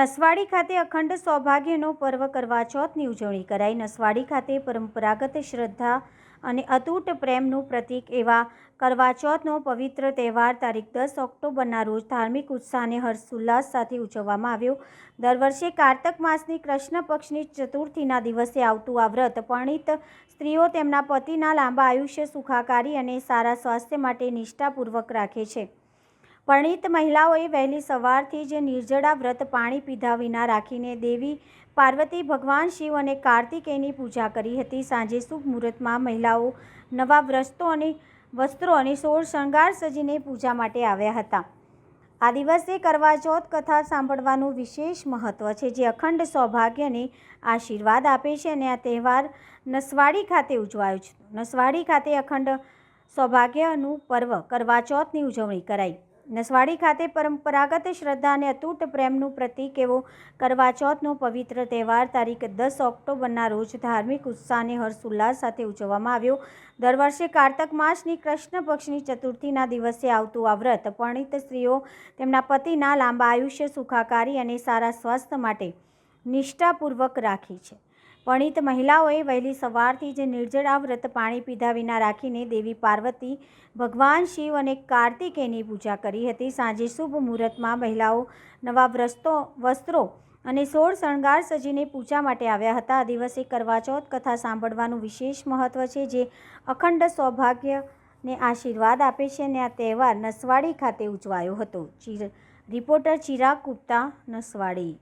નસવાડી ખાતે અખંડ સૌભાગ્યનો પર્વ કરવા ચોથની ઉજવણી કરાઈ. નસવાડી ખાતે પરંપરાગત શ્રદ્ધા અને અતૂટ પ્રેમનું પ્રતીક એવા કરવા ચોથનો પવિત્ર તહેવાર તારીખ દસ ઓક્ટોબરના રોજ ધાર્મિક ઉત્સાહ અને હર્ષોલ્લાસ સાથે ઉજવવામાં આવ્યો. દર વર્ષે કારતક માસની કૃષ્ણ પક્ષની ચતુર્થીના દિવસે આવતું આ વ્રત પરણિત સ્ત્રીઓ તેમના પતિના લાંબા આયુષ્ય સુખાકારી અને સારા સ્વાસ્થ્ય માટે નિષ્ઠાપૂર્વક રાખે છે. પરણિત મહિલાઓએ વહેલી સવારથી જ નિર્જળા વ્રત પાણી પીધા વિના રાખીને દેવી પાર્વતી, ભગવાન શિવ અને કાર્તિકેયની પૂજા કરી હતી. સાંજે શુભ મુહૂર્તમાં મહિલાઓ નવા વ્રસ્તો અને વસ્ત્રો અને સોળ શણગાર સજીને પૂજા માટે આવ્યા હતા. આ દિવસે કરવા ચોથ કથા સાંભળવાનું વિશેષ મહત્ત્વ છે, જે અખંડ સૌભાગ્યને આશીર્વાદ આપે છે અને આ તહેવાર નસવાડી ખાતે ઉજવાયો છે. નસવાડી ખાતે અખંડ સૌભાગ્યનું પર્વ કરવા ચોથની ઉજવણી કરાઈ. નસવાડી ખાતે પરંપરાગત શ્રદ્ધા અને અતૂટ પ્રેમનું પ્રતીક એવો કરવા ચોથનો પવિત્ર તહેવાર તારીખ દસ ઓક્ટોબરના રોજ ધાર્મિક ઉત્સાહ અને હર્ષોલ્લાસ સાથે ઉજવવામાં આવ્યો. દર વર્ષે કારતક માસની કૃષ્ણ પક્ષની ચતુર્થીના દિવસે આવતું આ વ્રત પરણિત સ્ત્રીઓ, તેમના પતિના લાંબા આયુષ્ય સુખાકારી અને સારા સ્વાસ્થ્ય માટે નિષ્ઠાપૂર્વક રાખી છે. પરણિત મહિલાઓએ વહેલી સવારથી જ નિર્જળા વ્રત પાણી પીધા વિના રાખીને દેવી પાર્વતી, ભગવાન શિવ અને કાર્તિકેયની પૂજા કરી હતી. સાંજે શુભ મુહૂર્તમાં મહિલાઓ નવા વ્રસ્તો વસ્ત્રો અને સોળ શણગાર સજીને પૂજા માટે આવ્યા હતા. આ દિવસે કરવાચોથ કથા સાંભળવાનું વિશેષ મહત્ત્વ છે, જે અખંડ સૌભાગ્યને આશીર્વાદ આપે છે અને આ તહેવાર નસવાડી ખાતે ઉજવાયો હતો. રિપોર્ટર ચિરાગ ગુપ્તા, નસવાડી.